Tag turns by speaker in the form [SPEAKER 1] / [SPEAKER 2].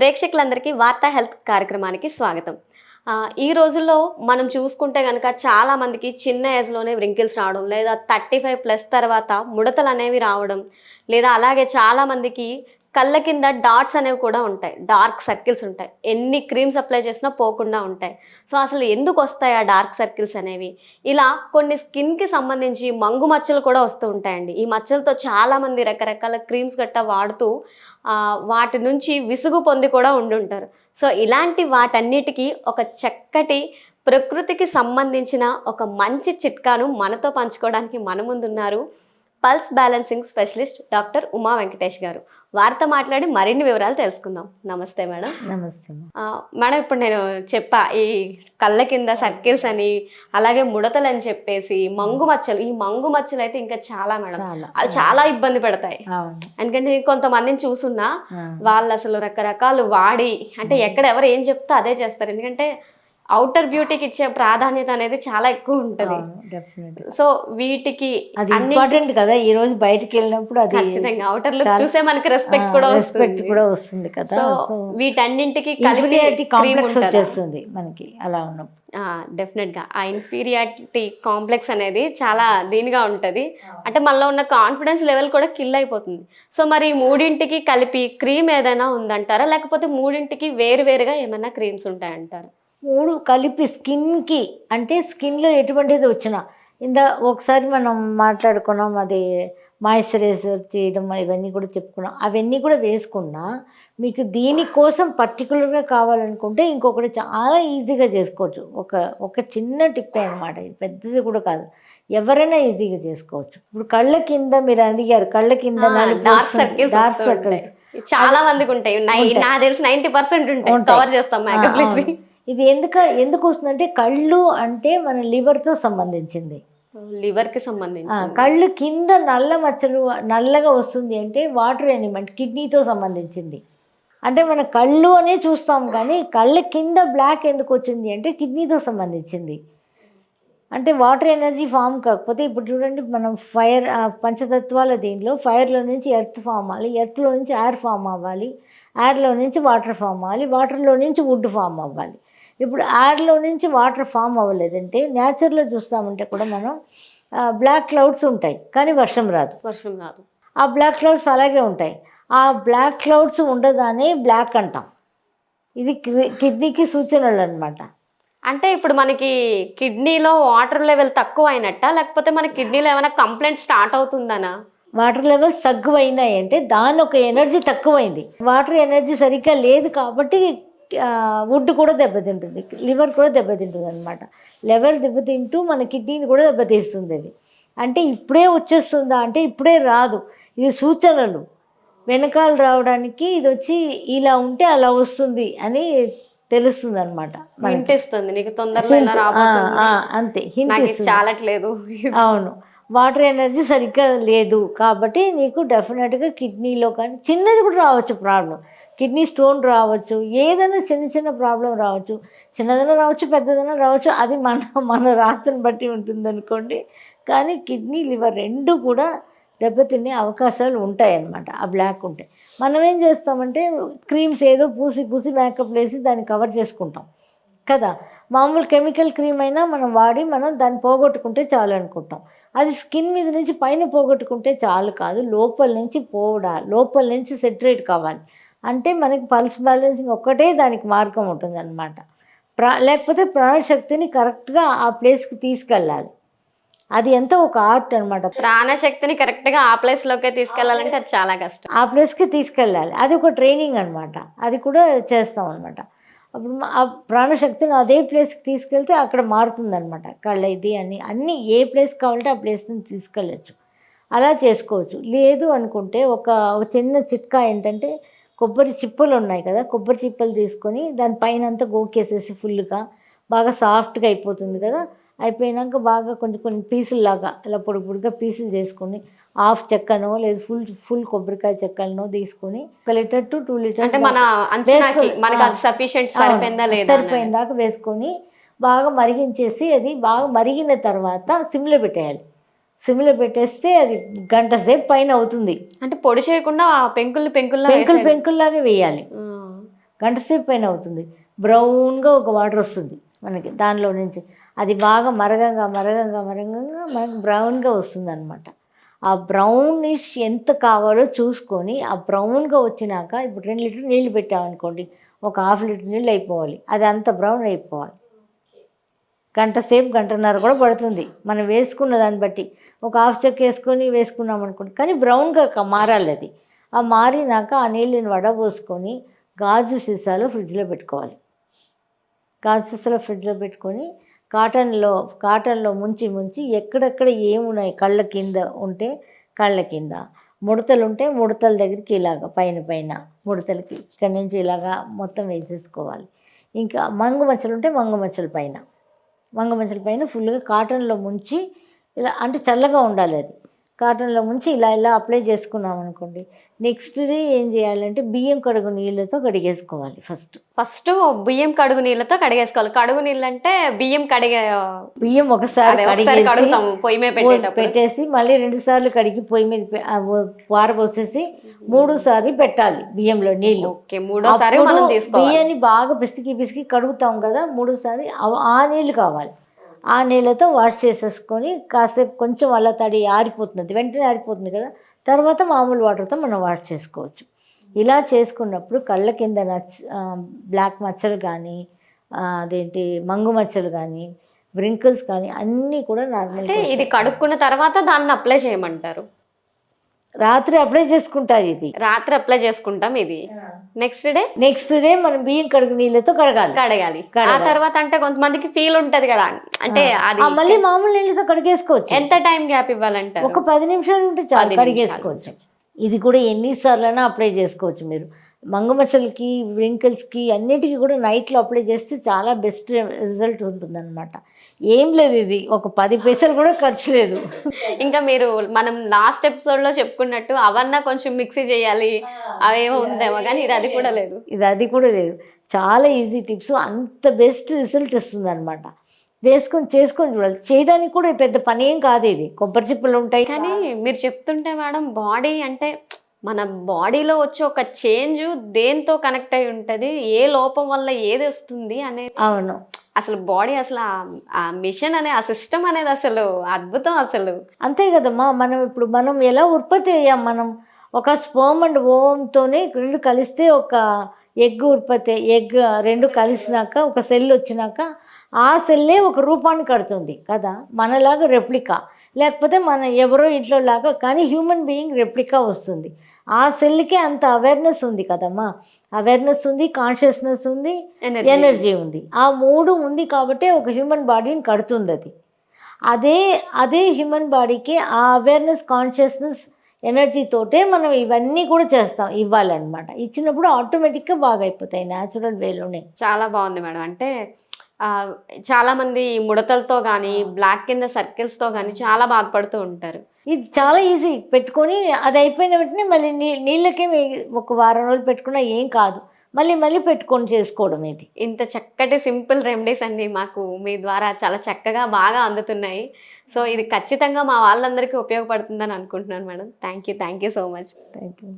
[SPEAKER 1] ప్రేక్షకులందరికీ వార్తా హెల్త్ కార్యక్రమానికి స్వాగతం. ఈ రోజుల్లో మనం చూసుకుంటే కనుక చాలామందికి చిన్న ఏజ్లోనే వ్రింకిల్స్ రావడం లేదా థర్టీ ఫైవ్ ప్లస్ తర్వాత ముడతలు అనేవి రావడం లేదా అలాగే చాలామందికి కళ్ళ కింద డాట్స్ అనేవి కూడా ఉంటాయి. డార్క్ సర్కిల్స్ ఉంటాయి. ఎన్ని క్రీమ్స్ అప్లై చేసినా పోకుండా ఉంటాయి. సో అసలు ఎందుకు వస్తాయి ఆ డార్క్ సర్కిల్స్ అనేవి? ఇలా కొన్ని స్కిన్కి సంబంధించి మంగు మచ్చలు కూడా వస్తూ ఉంటాయండి. ఈ మచ్చలతో చాలామంది రకరకాల క్రీమ్స్ గట్ట వాడుతూ వాటి నుంచి విసుగు పొంది కూడా ఉండుంటారు. సో ఇలాంటి వాటన్నిటికీ ఒక చక్కటి ప్రకృతికి సంబంధించిన ఒక మంచి చిట్కాను మనతో పంచుకోవడానికి మన ముందున్నారు. Pulse balancing specialist doctor Uma Venkatesh గారు. వారితో మాట్లాడి మరిన్ని వివరాలు తెలుసుకుందాం. నమస్తే మేడం.
[SPEAKER 2] నమస్తే
[SPEAKER 1] మేడం. ఇప్పుడు నేను చెప్పా ఈ కళ్ళ కింద సర్కిల్స్ అని అలాగే ముడతలు అని చెప్పేసి మంగు మచ్చలు ఈ మంగు మచ్చలు అయితే ఇంకా చాలా మేడం. అవి చాలా ఇబ్బంది పెడతాయి. ఎందుకంటే కొంతమందిని చూసున్నా వాళ్ళు అసలు రకరకాలు వాడి అంటే ఎక్కడ ఎవరు ఏం చెప్తే అదే చేస్తారు. ఎందుకంటే అవుటర్ బ్యూటీకి ఇచ్చే ప్రాధాన్యత అనేది చాలా ఎక్కువ ఉంటుంది. సో వీటికి
[SPEAKER 2] అది ఇంపార్టెంట్ కదా ఈ రోజు బయటికి వెళ్ళినప్పుడు అది
[SPEAKER 1] ఖచ్చితంగా అవుటర్ లుక్ చూసే మనకి రెస్పెక్ట్ కూడా
[SPEAKER 2] రెస్పెక్ట్ కూడా వస్తుంది కదా
[SPEAKER 1] సో వీటన్నింటికి కలిపి
[SPEAKER 2] కాంప్లెక్స్ వచ్చేస్తుంది మనకి అలా ఉన్నప్పుడు.
[SPEAKER 1] డెఫినెట్గా ఆ ఇన్ఫీరియారిటీ కాంప్లెక్స్ అనేది చాలా దీనిగా ఉంటది. అంటే మనలో ఉన్న కాన్ఫిడెన్స్ లెవెల్ కూడా కిల్ అయిపోతుంది. సో మరి మూడింటికి కలిపి క్రీమ్ ఏదైనా ఉందంటారా? లేకపోతే మూడింటికి వేరు వేరుగా ఏమైనా క్రీమ్స్ ఉంటాయంటారా?
[SPEAKER 2] మూడు కలిపి స్కిన్కి అంటే స్కిన్లో ఎటువంటిది వచ్చినా. ఇందా ఒకసారి మనం మాట్లాడుకున్నాం అది మాయిశ్చరైజర్ చేయడం ఇవన్నీ కూడా చెప్పుకున్నాం. అవన్నీ కూడా వేసుకున్నా మీకు దీనికోసం పర్టికులర్గా కావాలనుకుంటే ఇంకొకటి చాలా ఈజీగా చేసుకోవచ్చు. ఒక ఒక చిన్న టిప్ అనమాట ఇది పెద్దది కూడా కాదు. ఎవరైనా ఈజీగా చేసుకోవచ్చు. ఇప్పుడు కళ్ళ కింద మీరు అడిగారు కళ్ళ కింద
[SPEAKER 1] డార్క్ సర్కిల్స్ చాలా మందికి ఉంటాయి. నాకు తెలిసి నైన్టీ పర్సెంట్ ఉంటాయి. కవర్ చేస్తాం మేకప్.
[SPEAKER 2] ఇది ఎందుక ఎందుకు వస్తుందంటే కళ్ళు అంటే మన లివర్తో సంబంధించింది.
[SPEAKER 1] లివర్కి
[SPEAKER 2] ఆ,
[SPEAKER 1] సంబంధించి
[SPEAKER 2] కళ్ళు కింద నల్ల మచ్చలు నల్లగా వస్తుంది అంటే వాటర్ ఎలిమెంట్ కిడ్నీతో సంబంధించింది. అంటే మన కళ్ళు అనే చూస్తాం కానీ కళ్ళ కింద బ్లాక్ ఎందుకు వచ్చింది అంటే కిడ్నీతో సంబంధించింది. అంటే వాటర్ ఎనర్జీ ఫామ్ కాకపోతే ఇప్పుడు చూడండి మనం ఫైర్ పంచతత్వాల దీనిలో ఫైర్లో నుంచి ఎర్త్ ఫామ్ అవ్వాలి ఎర్త్లో నుంచి ఎయిర్ ఫామ్ అవ్వాలి ఎయిర్లో నుంచి వాటర్ ఫామ్ అవ్వాలి వాటర్లో నుంచి వుడ్ ఫామ్ అవ్వాలి. ఇప్పుడు ఎయిర్లో నుంచి వాటర్ ఫామ్ అవ్వలేదంటే నేచర్లో చూస్తామంటే కూడా మనం బ్లాక్ క్లౌడ్స్ ఉంటాయి కానీ వర్షం రాదు.
[SPEAKER 1] వర్షం రాదు.
[SPEAKER 2] ఆ బ్లాక్ క్లౌడ్స్ అలాగే ఉంటాయి. ఆ బ్లాక్ క్లౌడ్స్ ఉండదానే బ్లాక్ అంటాం. ఇది కిడ్నీకి సూచనలు అనమాట
[SPEAKER 1] అంటే ఇప్పుడు మనకి కిడ్నీలో వాటర్ లెవెల్ తక్కువ అయినట్ట లేకపోతే మన కిడ్నీలో ఏమైనా కంప్లైంట్ స్టార్ట్ అవుతుందనా?
[SPEAKER 2] వాటర్ లెవెల్స్ తక్కువైనాయి అంటే దాని ఒక ఎనర్జీ తక్కువైంది. వాటర్ ఎనర్జీ సరిగ్గా లేదు కాబట్టి వుడ్ కూడా దెబ్బతింటుంది. లివర్ కూడా దెబ్బతింటుంది అనమాట లివర్ దెబ్బతింటూ మన కిడ్నీని కూడా దెబ్బతీస్తుంది అది. అంటే ఇప్పుడే వచ్చేస్తుందా అంటే ఇప్పుడే రాదు. ఇది సూచనలు. వెనకాల రావడానికి ఇది వచ్చి ఇలా ఉంటే అలా వస్తుంది అని తెలుస్తుంది అనమాట
[SPEAKER 1] వింటిస్తుంది నీకు రాబోతుంది.
[SPEAKER 2] అంతే.
[SPEAKER 1] చాలట్లేదు.
[SPEAKER 2] అవును. వాటర్ ఎనర్జీ సరిగ్గా లేదు. కాబట్టి నీకు డెఫినెట్గా కిడ్నీలో కానీ చిన్నది కూడా రావచ్చు ప్రాబ్లం. కిడ్నీ స్టోన్ రావచ్చు ఏదైనా చిన్న చిన్న ప్రాబ్లం రావచ్చు చిన్నదైనా రావచ్చు పెద్దదైనా రావచ్చు అది మన మన రాతను బట్టి ఉంటుంది అనుకోండి కానీ కిడ్నీ లివర్ రెండు కూడా దెబ్బతినే అవకాశాలు ఉంటాయి అన్నమాట ఆ బ్లాక్ ఉంటాయి మనం ఏం చేస్తామంటే క్రీమ్స్ ఏదో పూసి పూసి మేకప్ వేసి దాన్ని కవర్ చేసుకుంటాం. కదా? మామూలు కెమికల్ క్రీమ్ అయినా మనం వాడి మనం దాన్ని పోగొట్టుకుంటే చాలు అనుకుంటాం. అది స్కిన్ మీద నుంచి పైన పోగొట్టుకుంటే చాలు కాదు లోపల నుంచి పోవడా లోపల నుంచి సెటరేట్ కావాలి. అంటే మనకి పల్స్ బ్యాలెన్సింగ్ ఒక్కటే దానికి మార్గం ఉంటుంది అనమాట ప్రా లేకపోతే ప్రాణశక్తిని కరెక్ట్గా ఆ ప్లేస్కి తీసుకెళ్ళాలి. అది ఎంత ఒక ఆర్ట్ అనమాట
[SPEAKER 1] ప్రాణశక్తిని కరెక్ట్గా ఆ ప్లేస్ లోకే తీసుకెళ్ళాలంటే అది చాలా కష్టం.
[SPEAKER 2] ఆ ప్లేస్కి తీసుకెళ్ళాలి. అది ఒక ట్రైనింగ్ అనమాట అది కూడా చేస్తాం అనమాట అప్పుడు ఆ ప్రాణశక్తిని అదే ప్లేస్కి తీసుకెళ్తే అక్కడ మారుతుందన్నమాట. కళ్ళ ఇది అని అన్ని ఏ ప్లేస్ కావాలంటే ఆ ప్లేస్ని తీసుకెళ్ళచ్చు. అలా చేసుకోవచ్చు. లేదు అనుకుంటే ఒక ఒక చిన్న చిట్కా ఏంటంటే కొబ్బరి చిప్పలు ఉన్నాయి కదా కొబ్బరి చిప్పలు తీసుకొని దాని పైన అంతా గోకేసేసి ఫుల్గా బాగా సాఫ్ట్గా అయిపోతుంది కదా. అయిపోయినాక బాగా కొంచెం కొన్ని పీసుల్లాగా ఇలా పొడి పొడిగా పీసులు చేసుకొని హాఫ్ చెక్కనో లేదు ఫుల్ ఫుల్ కొబ్బరికాయ చెక్కలనో తీసుకొని ఒక లీటర్ టు టూ
[SPEAKER 1] అంటే మన లేదా
[SPEAKER 2] సరిపోయిన దాకా వేసుకొని బాగా మరిగించేసి అది బాగా మరిగిన తర్వాత సిమ్లో పెట్టేయాలి. సిమ్లో పెట్టేస్తే అది గంట సేపు పైన అవుతుంది.
[SPEAKER 1] అంటే పొడి చేయకుండా పెంకుల్లా
[SPEAKER 2] పెంకులు
[SPEAKER 1] వేసేయాలి.
[SPEAKER 2] పెంకుల్లాగా వేయాలి. గంట సేపు పైన అవుతుంది. బ్రౌన్గా ఒక వాటర్ వస్తుంది మనకి దానిలో నుంచి. అది బాగా మరగంగా మరగంగా మరగంగా మనకు బ్రౌన్గా వస్తుంది అనమాట ఆ బ్రౌనిష్ ఎంత కావాలో చూసుకొని ఆ బ్రౌన్గా వచ్చినాక ఇప్పుడు రెండు లీటర్ నీళ్ళు పెట్టామనుకోండి ఒక హాఫ్ లీటర్ నీళ్ళు అయిపోవాలి. అది అంత బ్రౌన్ అయిపోవాలి. గంట సేపు గంటన్నర కూడా పడుతుంది. మనం వేసుకున్న దాన్ని బట్టి. ఒక హాఫ్ చెక్ వేసుకొని వేసుకున్నాం అనుకోండి. కానీ బ్రౌన్గా మారాలి అది. ఆ మారినాక ఆ నీళ్ళని వడబోసుకొని గాజు సీసాలో ఫ్రిడ్జ్లో పెట్టుకోవాలి. గాజు సీసాలో ఫ్రిడ్జ్లో పెట్టుకొని కాటన్లో కాటన్లో ముంచి ముంచి ఎక్కడెక్కడ ఏమున్నాయి కళ్ళ కింద ఉంటే కళ్ళ కింద. ముడతలు ఉంటే ముడతల దగ్గరికి ఇలాగ పైన పైన ముడతలకి. ఇక్కడి నుంచి ఇలాగా మొత్తం వేసేసుకోవాలి. ఇంకా మంగు మచ్చలు ఉంటే మంగు మచ్చల పైన. వంగ పైన ఫుల్గా కాటన్లో ముంచి ఇలా అంటే చల్లగా ఉండాలి అది. కాటన్లో ముంచి ఇలా ఇలా అప్లై చేసుకున్నాం అనుకోండి నెక్స్ట్ డే ఏం చేయాలంటే బియ్యం కడుగు నీళ్ళతో కడిగేసుకోవాలి ఫస్ట్.
[SPEAKER 1] ఫస్ట్ బియ్యం కడుగు నీళ్ళతో కడిగేసుకోవాలి. కడుగు నీళ్ళు అంటే బియ్యం కడిగే
[SPEAKER 2] బియ్యం ఒకసారి
[SPEAKER 1] పొయ్యి మీద
[SPEAKER 2] పెట్టేసి మళ్ళీ రెండు సార్లు కడిగి పొయ్యి మీద పారబోసేసి మూడు సార్లు పెట్టాలి బియ్యంలో
[SPEAKER 1] మూడోసారి తీసుకోవాలి.
[SPEAKER 2] బియ్యాన్ని బాగా పిసికి పిసికి కడుగుతాం కదా మూడోసారి ఆ- ఆ నీళ్ళు కావాలి. ఆ నీళ్ళతో వాష్ చేసేసుకొని కాసేపు కొంచెం అలా తడి ఆరిపోతుంది వెంటనే ఆరిపోతుంది కదా. తర్వాత మామూలు వాటర్తో మనం వాష్ చేసుకోవచ్చు. ఇలా చేసుకున్నప్పుడు కళ్ళ కింద నచ్చ బ్లాక్ మచ్చలు కానీ అదేంటి మంగు మచ్చలు కానీ వ్రింకిల్స్ కానీ అన్నీ కూడా నార్మల్
[SPEAKER 1] అంటే ఇది కడుక్కున్న తర్వాత దాన్ని అప్లై చేయమంటారు?
[SPEAKER 2] రాత్రి అప్లై చేసుకుంటారు ఇది.
[SPEAKER 1] రాత్రి అప్లై చేసుకుంటాం ఇది. నెక్స్ట్ డే
[SPEAKER 2] నెక్స్ట్ డే మనం బియ్యం కడుగు నీళ్ళతో కడగాలి.
[SPEAKER 1] కడగాలి. ఆ. తర్వాత అంటే కొంతమందికి ఫీల్ ఉంటది కదా. అంటే అది
[SPEAKER 2] మళ్ళీ మామూలు నీళ్ళతో కడిగేసుకోవచ్చు.
[SPEAKER 1] ఎంత టైం గ్యాప్ ఇవ్వాలంటారు?
[SPEAKER 2] ఒక పది నిమిషాలు ఉంటే చాలు. కడిగేసుకోవచ్చు. ఇది కూడా ఎన్నిసార్లైనా అప్లై చేసుకోవచ్చు మీరు. మంగమచ్చలకి వ్రింకిల్స్కి అన్నిటికీ కూడా నైట్లో అప్లై చేస్తే చాలా బెస్ట్ రిజల్ట్ ఉంటుందన్నమాట. ఏం లేదు ఇది. ఒక పది పైసలు కూడా ఖర్చు లేదు.
[SPEAKER 1] ఇంకా మీరు మనం లాస్ట్ ఎపిసోడ్లో చెప్పుకున్నట్టు అవన్నా కొంచెం మిక్సీ చేయాలి. అవేమో ఉందేమో కానీ ఇది అది కూడా లేదు.
[SPEAKER 2] ఇది అది కూడా లేదు. చాలా ఈజీ టిప్స్. అంత బెస్ట్ రిజల్ట్ ఇస్తుంది అనమాట వేసుకొని చేసుకొని చూడాలి. చేయడానికి కూడా పెద్ద పని ఏం కాదు ఇది. కొబ్బరి చిప్పలు ఉంటాయి.
[SPEAKER 1] కానీ మీరు చెప్తుంటే మేడం బాడీ అంటే మన బాడీలో వచ్చే ఒక చేంజ్ దేంతో కనెక్ట్ అయి ఉంటది? ఏ లోపం వల్ల ఏది వస్తుంది అనేది
[SPEAKER 2] అవును.
[SPEAKER 1] అసలు బాడీ అసలు ఆ- మిషన్ అనే ఆ సిస్టమ్ అనేది అసలు అద్భుతం అసలు.
[SPEAKER 2] అంతే కదమ్మా మనం ఇప్పుడు మనం ఎలా ఉత్పత్తి అయ్యాం? మనం ఒక స్పోమ్ అండ్ ఓవంతోనే రెండు కలిస్తే ఒక ఎగ్ ఉత్పత్తి ఎగ్ రెండు కలిసినాక ఒక సెల్ వచ్చినాక ఆ సెల్లే ఒక రూపాన్ని కడుతుంది కదా? మనలాగా రెప్లికా. లేకపోతే మన ఎవరో ఇంట్లో లాగా కానీ హ్యూమన్ బీయింగ్ రెప్లికా వస్తుంది. ఆ సెల్కే అంత అవేర్నెస్ ఉంది కదమ్మా. అవేర్నెస్ ఉంది కాన్షియస్నెస్ ఉంది ఎనర్జీ ఉంది. ఆ మూడు ఉంది కాబట్టి ఒక హ్యూమన్ బాడీని కడుతుంది అది. అదే అదే హ్యూమన్ బాడీకి ఆ అవేర్నెస్ కాన్షియస్నెస్ ఎనర్జీతోటే మనం ఇవన్నీ కూడా చేస్తాం ఇవ్వాలన్నమాట. ఇచ్చినప్పుడు ఆటోమేటిక్గా బాగా అయిపోతాయి న్యాచురల్ వేలోనే
[SPEAKER 1] చాలా బాగుంది మేడం. అంటే ఆ, చాలా మంది ఈ ముడతలతో కానీ బ్లాక్ కింద circles తో కానీ చాలా బాధపడుతూ ఉంటారు.
[SPEAKER 2] ఇది చాలా ఈజీ పెట్టుకొని అది అయిపోయిన వెంటనే మళ్ళీ నీ నీళ్ళకే ఒక వారం రోజులు పెట్టుకున్నా ఏం కాదు. మళ్ళీ మళ్ళీ పెట్టుకొని చేసుకోవడం ఇది.
[SPEAKER 1] ఇంత చక్కటి సింపుల్ రెమెడీస్ అన్ని మాకు. మీ ద్వారా చాలా చక్కగా బాగా అందుతున్నాయి. సో ఇది ఖచ్చితంగా మా వాళ్ళందరికీ ఉపయోగపడుతుందని అనుకుంటున్నాను madam. Thank you thank you so much.
[SPEAKER 2] Thank you